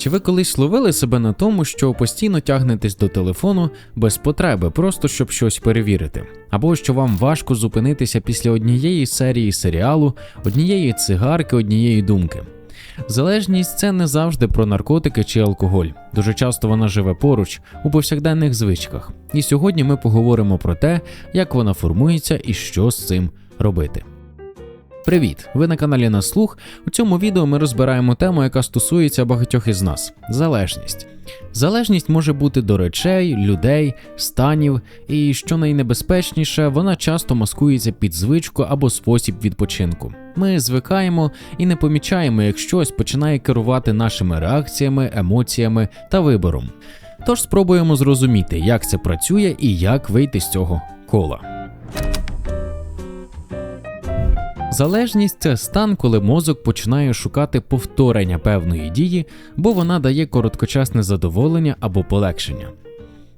Чи ви колись ловили себе на тому, що постійно тягнетесь до телефону без потреби, просто щоб щось перевірити? Або що вам важко зупинитися після однієї серії серіалу, однієї цигарки, однієї думки? Залежність це не завжди про наркотики чи алкоголь. Дуже часто вона живе поруч у повсякденних звичках. І сьогодні ми поговоримо про те, як вона формується і що з цим робити. Привіт! Ви на каналі на слух. У цьому відео ми розбираємо тему, яка стосується багатьох із нас залежність. Залежність може бути до речей, людей, станів, і що найнебезпечніше, вона часто маскується під звичку або спосіб відпочинку. Ми звикаємо і не помічаємо, як щось починає керувати нашими реакціями, емоціями та вибором. Тож спробуємо зрозуміти, як це працює і як вийти з цього кола. Залежність це стан, коли мозок починає шукати повторення певної дії, бо вона дає короткочасне задоволення або полегшення.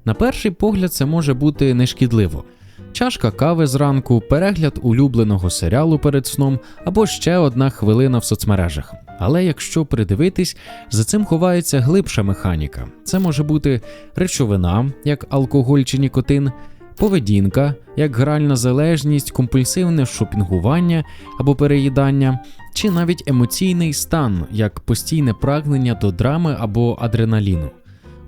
На перший погляд, це може бути нешкідливо. Чашка кави зранку, перегляд улюбленого серіалу перед сном або ще одна хвилина в соцмережах. Але якщо придивитись, за цим ховається глибша механіка. Це може бути речовина, як алкоголь чи нікотин, поведінка, як гральна залежність, компульсивне шопінгування або переїдання, чи навіть емоційний стан, як постійне прагнення до драми або адреналіну.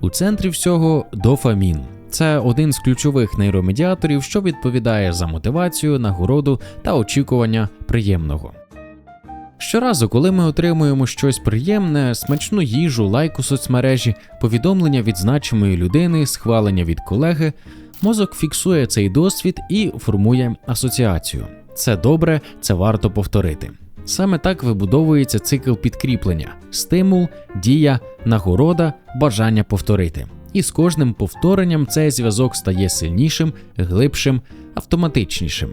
У центрі всього дофамін. Це один з ключових нейромедіаторів, що відповідає за мотивацію, нагороду та очікування приємного. Щоразу, коли ми отримуємо щось приємне, смачну їжу, лайк у соцмережі, повідомлення від значимої людини, схвалення від колеги, мозок фіксує цей досвід і формує асоціацію. Це добре, це варто повторити. Саме так вибудовується цикл підкріплення: стимул, дія, нагорода, бажання повторити. І з кожним повторенням цей зв'язок стає сильнішим, глибшим, автоматичнішим.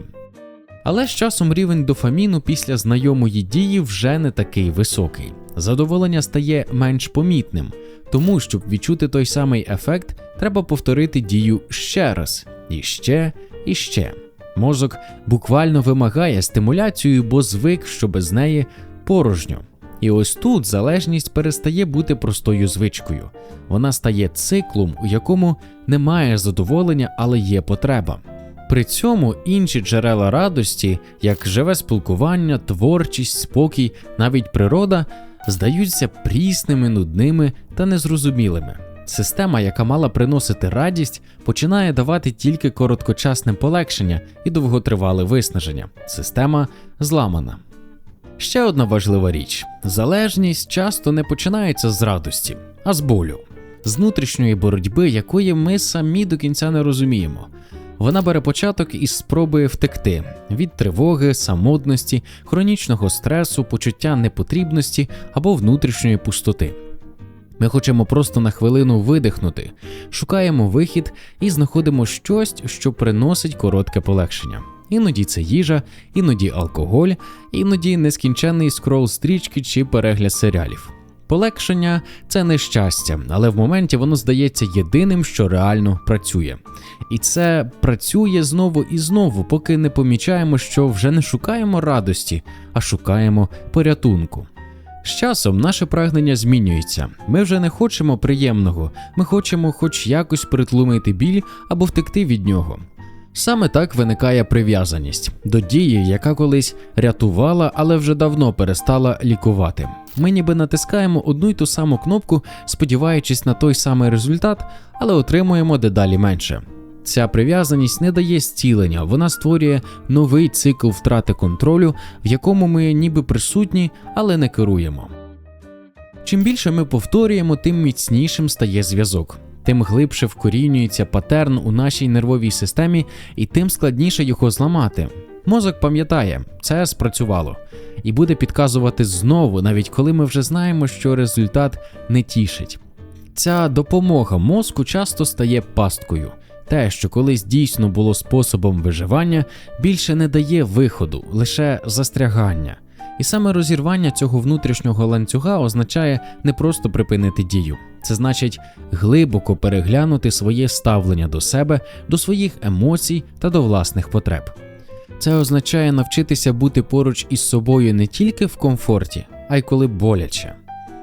Але з часом рівень дофаміну після знайомої дії вже не такий високий. Задоволення стає менш помітним, тому щоб відчути той самий ефект, треба повторити дію ще раз, і ще, і ще. Мозок буквально вимагає стимуляцію, бо звик, що без неї порожньо. І ось тут залежність перестає бути простою звичкою. Вона стає циклом, у якому немає задоволення, але є потреба. При цьому інші джерела радості, як живе спілкування, творчість, спокій, навіть природа, здаються прісними, нудними та незрозумілими. Система, яка мала приносити радість, починає давати тільки короткочасне полегшення і довготривале виснаження. Система зламана. Ще одна важлива річ: залежність часто не починається з радості, а з болю, з внутрішньої боротьби, якої ми самі до кінця не розуміємо. Вона бере початок із спроби втекти від тривоги, самотності, хронічного стресу, почуття непотрібності або внутрішньої пустоти. Ми хочемо просто на хвилину видихнути, шукаємо вихід і знаходимо щось, що приносить коротке полегшення. Іноді це їжа, іноді алкоголь, іноді нескінченний скрол стрічки чи перегляд серіалів. Полегшення це не щастя, але в моменті воно здається єдиним, що реально працює. І це працює знову і знову, поки не помічаємо, що вже не шукаємо радості, а шукаємо порятунку. З часом наше прагнення змінюється. Ми вже не хочемо приємного, ми хочемо хоч якось притлумити біль або втекти від нього. Саме так виникає прив'язаність до дії, яка колись рятувала, але вже давно перестала лікувати. Ми ніби натискаємо одну й ту саму кнопку, сподіваючись на той самий результат, але отримуємо дедалі менше. Ця прив'язаність не дає зцілення, вона створює новий цикл втрати контролю, в якому ми ніби присутні, але не керуємо. Чим більше ми повторюємо, тим міцнішим стає зв'язок, тим глибше вкорінюється патерн у нашій нервовій системі, і тим складніше його зламати. Мозок пам'ятає, це спрацювало, і буде підказувати знову, навіть коли ми вже знаємо, що результат не тішить. Ця допомога мозку часто стає пасткою. Те, що колись дійсно було способом виживання, більше не дає виходу, лише застрягання. І саме розірвання цього внутрішнього ланцюга означає не просто припинити дію, це значить глибоко переглянути своє ставлення до себе, до своїх емоцій та до власних потреб. Це означає навчитися бути поруч із собою не тільки в комфорті, а й коли боляче.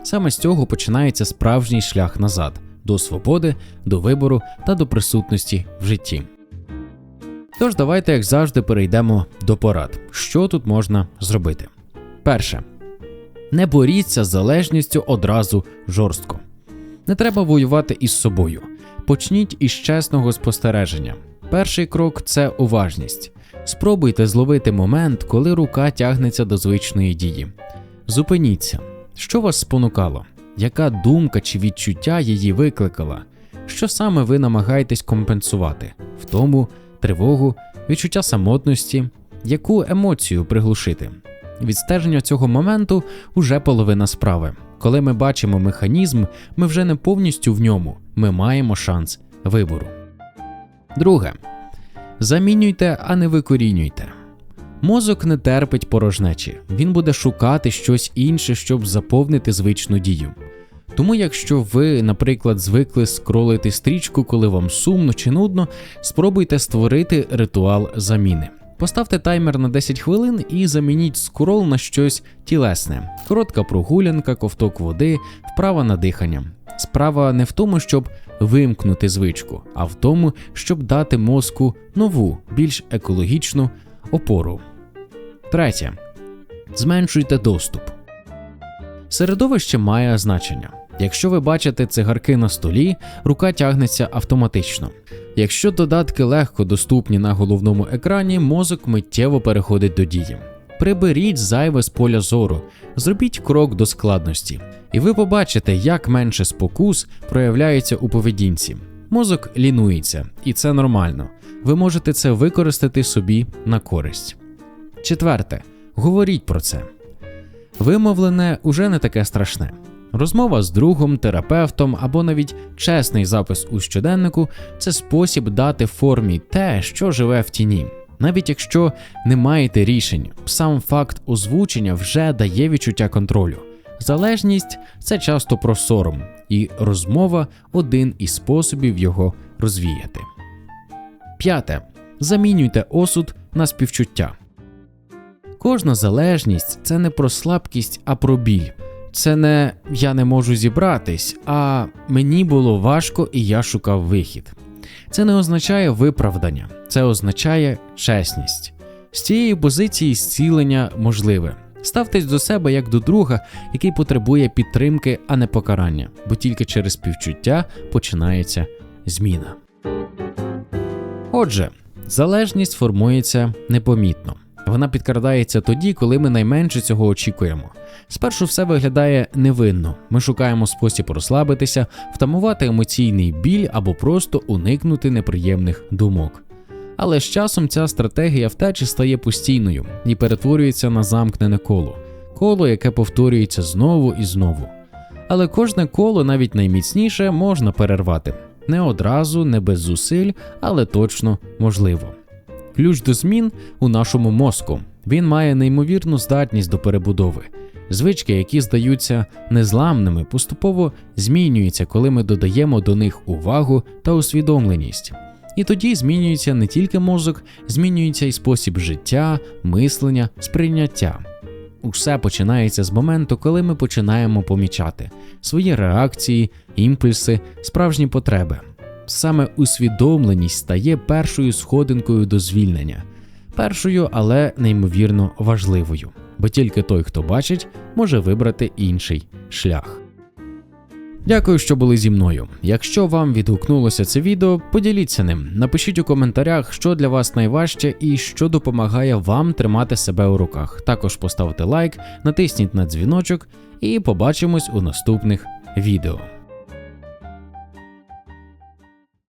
Саме з цього починається справжній шлях назад до свободи, до вибору та до присутності в житті. Тож давайте, як завжди, перейдемо до порад. Що тут можна зробити? Перше. Не боріться з залежністю одразу жорстко. Не треба воювати із собою. Почніть із чесного спостереження. Перший крок це уважність. Спробуйте зловити момент, коли рука тягнеться до звичної дії. Зупиніться. Що вас спонукало? Яка думка чи відчуття її викликала? Що саме ви намагаєтесь компенсувати? Втому, тривогу, відчуття самотності, яку емоцію приглушити? Відстеження цього моменту уже половина справи. Коли ми бачимо механізм, ми вже не повністю в ньому, ми маємо шанс вибору. Друге. Замінюйте, а не викорінюйте. Мозок не терпить порожнечі, він буде шукати щось інше, щоб заповнити звичну дію. Тому, якщо ви, наприклад, звикли скролити стрічку, коли вам сумно чи нудно, спробуйте створити ритуал заміни. Поставте таймер на 10 хвилин і замініть скрол на щось тілесне, коротка прогулянка, ковток води, вправа на дихання. Справа не в тому, щоб вимкнути звичку, а в тому, щоб дати мозку нову, більш екологічну опору. Третє. Зменшуйте доступ. Середовище має значення. Якщо ви бачите цигарки на столі, рука тягнеться автоматично. Якщо додатки легко доступні на головному екрані, мозок миттєво переходить до дії. Приберіть зайве з поля зору, зробіть крок до складності, і ви побачите, як менше спокус проявляється у поведінці. Мозок лінується, і це нормально. Ви можете це використати собі на користь. Четверте, говоріть про це. Вимовлене уже не таке страшне. Розмова з другом, терапевтом або навіть чесний запис у щоденнику це спосіб дати формі те, що живе в тіні. Навіть якщо не маєте рішень, сам факт озвучення вже дає відчуття контролю. Залежність це часто про сором, і розмова один із способів його розвіяти. П'яте. Замінюйте осуд на співчуття. Кожна залежність це не про слабкість, а про біль. Це не я не можу зібратись, а мені було важко і я шукав вихід. Це не означає виправдання, це означає чесність. З цієї позиції зцілення можливе. Ставтесь до себе як до друга, який потребує підтримки, а не покарання, бо тільки через співчуття починається зміна. Отже, залежність формується непомітно. Вона підкрадається тоді, коли ми найменше цього очікуємо. Спершу все виглядає невинно. Ми шукаємо спосіб розслабитися, втамувати емоційний біль або просто уникнути неприємних думок. Але з часом ця стратегія втечі стає постійною і перетворюється на замкнене коло, коло, яке повторюється знову і знову. Але кожне коло, навіть найміцніше, можна перервати не одразу, не без зусиль, але точно можливо. Ключ до змін у нашому мозку. Він має неймовірну здатність до перебудови. Звички, які здаються незламними, поступово змінюються, коли ми додаємо до них увагу та усвідомленість. І тоді змінюється не тільки мозок, змінюється і спосіб життя, мислення, сприйняття. Усе починається з моменту, коли ми починаємо помічати свої реакції, імпульси, справжні потреби. Саме усвідомленість стає першою сходинкою до звільнення, першою, але неймовірно важливою, бо тільки той, хто бачить, може вибрати інший шлях. Дякую, що були зі мною. Якщо вам відгукнулося це відео, поділіться ним. Напишіть у коментарях, що для вас найважче і що допомагає вам тримати себе у руках. Також поставте лайк, натисніть на дзвіночок і побачимось у наступних відео.